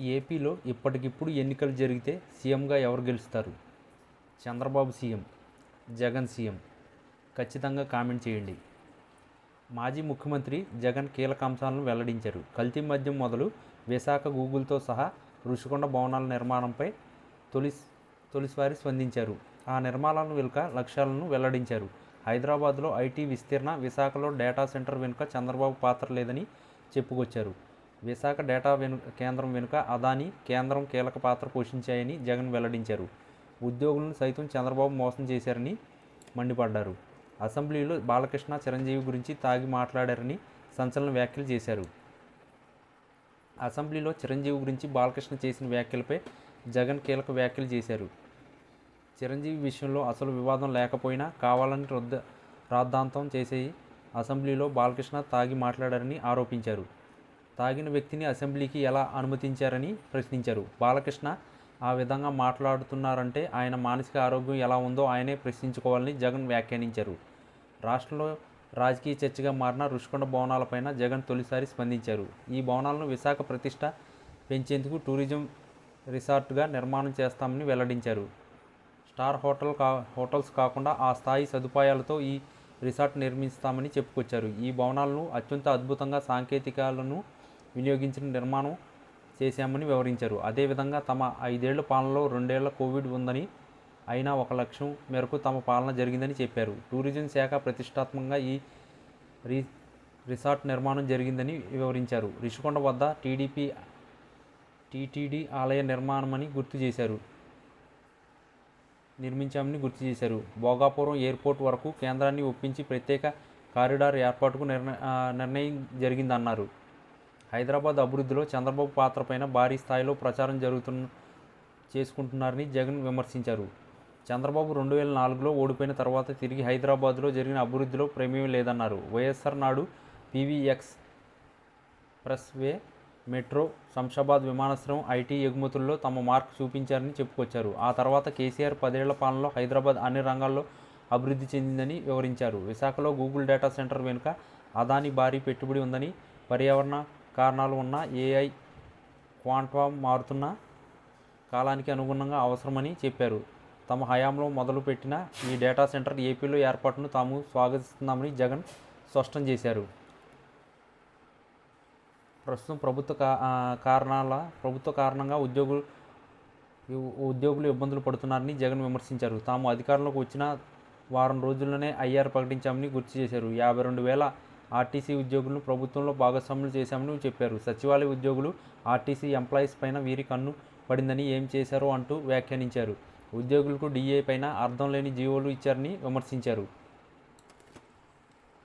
ఏపీలో ఇప్పటికిప్పుడు ఎన్నికలు జరిగితే సీఎంగా ఎవరు గెలుస్తారు? Chandrababu CM Jagan CM. ఖచ్చితంగా కామెంట్ చేయండి. మాజీ ముఖ్యమంత్రి జగన్ కీలక అంశాలను వెల్లడించారు. కల్తీ మద్యం మొదలు విశాఖ గూగుల్తో సహా రుషికొండ భవనాల నిర్మాణంపై తొలి తొలిసారి స్పందించారు. ఆ నిర్మాణాలను వెనుక లక్ష్యాలను వెల్లడించారు. హైదరాబాద్లో ఐటీ విస్తీర్ణ విశాఖలో డేటా సెంటర్ వెనుక చంద్రబాబు పాత్ర లేదని చెప్పుకొచ్చారు. విశాఖ డేటా వెను కేంద్రం వెనుక అదాని కేంద్రం కీలక పాత్ర పోషించాయని జగన్ వెల్లడించారు. ఉద్యోగులను సైతం చంద్రబాబు మోసం చేశారని మండిపడ్డారు. అసెంబ్లీలో బాలకృష్ణ చిరంజీవి గురించి తాగి మాట్లాడారని సంచలన వ్యాఖ్యలు చేశారు. అసెంబ్లీలో చిరంజీవి గురించి బాలకృష్ణ చేసిన వ్యాఖ్యలపై జగన్ కీలక వ్యాఖ్యలు చేశారు. చిరంజీవి విషయంలో అసలు వివాదం లేకపోయినా కావాలని రద్ద రాద్ధాంతం చేసే అసెంబ్లీలో బాలకృష్ణ తాగి మాట్లాడారని ఆరోపించారు. తాగిన వ్యక్తిని అసెంబ్లీకి ఎలా అనుమతించారని ప్రశ్నించారు. బాలకృష్ణ ఆ విధంగా మాట్లాడుతున్నారంటే ఆయన మానసిక ఆరోగ్యం ఎలా ఉందో ఆయనే ప్రశ్నించుకోవాలని జగన్ వ్యాఖ్యానించారు. రాష్ట్రంలో రాజకీయ చర్చగా మారిన రుషికొండ భవనాలపైన జగన్ తొలిసారి స్పందించారు. ఈ భవనాలను విశాఖ ప్రతిష్ట పెంచేందుకు టూరిజం రిసార్ట్గా నిర్మాణం చేస్తామని వెల్లడించారు. స్టార్ హోటల్ కా హోటల్స్ కాకుండా ఆ స్థాయి సదుపాయాలతో ఈ రిసార్ట్ నిర్మిస్తామని చెప్పుకొచ్చారు. ఈ భవనాలను అత్యంత అద్భుతంగా సాంకేతికాలను వినియోగించిన నిర్మాణం చేశామని వివరించారు. అదేవిధంగా తమ ఐదేళ్ళ పాలనలో రెండేళ్ళ కోవిడ్ ఉందని అయినా ఒక లక్ష్యం మేరకు తమ పాలన జరిగిందని చెప్పారు. టూరిజం శాఖ ప్రతిష్టాత్మకంగా ఈ రి రిసార్ట్ నిర్మాణం జరిగిందని వివరించారు. రిషికొండ వద్ద టీడీపీ టీటీడీ ఆలయ నిర్మాణమని గుర్తు చేశారు. నిర్మించామని గుర్తు చేశారు. భోగాపురం ఎయిర్పోర్ట్ వరకు కేంద్రాన్ని ఒప్పించి ప్రత్యేక కారిడార్ ఏర్పాటుకు నిర్ణ నిర్ణయం జరిగిందన్నారు. హైదరాబాద్ అభివృద్ధిలో చంద్రబాబు పాత్రపైన భారీ స్థాయిలో ప్రచారం జరుగుతున్న చేసుకుంటున్నారని జగన్ విమర్శించారు. చంద్రబాబు రెండు వేల నాలుగులో ఓడిపోయిన తర్వాత తిరిగి హైదరాబాద్లో జరిగిన అభివృద్ధిలో ప్రమేయం లేదన్నారు. వైఎస్ఆర్ నాడు PV expressway metro Shamshabad విమానాశ్రయం ఐటీ ఎగుమతుల్లో తమ మార్క్ చూపించారని చెప్పుకొచ్చారు. ఆ తర్వాత కేసీఆర్ పదేళ్ళ పాలనలో హైదరాబాద్ అన్ని రంగాల్లో అభివృద్ధి చెందిందని వివరించారు. విశాఖలో గూగుల్ డేటా సెంటర్ వెనుక అదాని భారీ పెట్టుబడి ఉందని పర్యావరణ కారణాలు ఉన్న ఏఐ క్వాంటమ్ మారుతున్న కాలానికి అనుగుణంగా అవసరమని చెప్పారు. తమ హయాంలో మొదలుపెట్టిన ఈ డేటా సెంటర్ ఏపీలో ఏర్పాటును తాము స్వాగతిస్తున్నామని జగన్ స్పష్టం చేశారు. ప్రస్తుతం ప్రభుత్వ కా కారణాల ప్రభుత్వ కారణంగా ఉద్యోగులు ఉద్యోగులు ఇబ్బందులు పడుతున్నారని జగన్ విమర్శించారు. తాము అధికారంలోకి వచ్చిన వారం రోజుల్లోనే ఐఆర్ ప్రకటించామని గుర్తు చేశారు. యాభై రెండు వేల ఆర్టీసీ ఉద్యోగులను ప్రభుత్వంలో భాగస్వాములు చేశామని చెప్పారు. సచివాలయ ఉద్యోగులు ఆర్టీసీ ఎంప్లాయీస్ పైన వీరి కన్ను పడిందని ఏం చేశారో అంటూ వ్యాఖ్యానించారు. ఉద్యోగులకు డిఏ పైన అర్థం లేని జీవోలు ఇచ్చారని విమర్శించారు.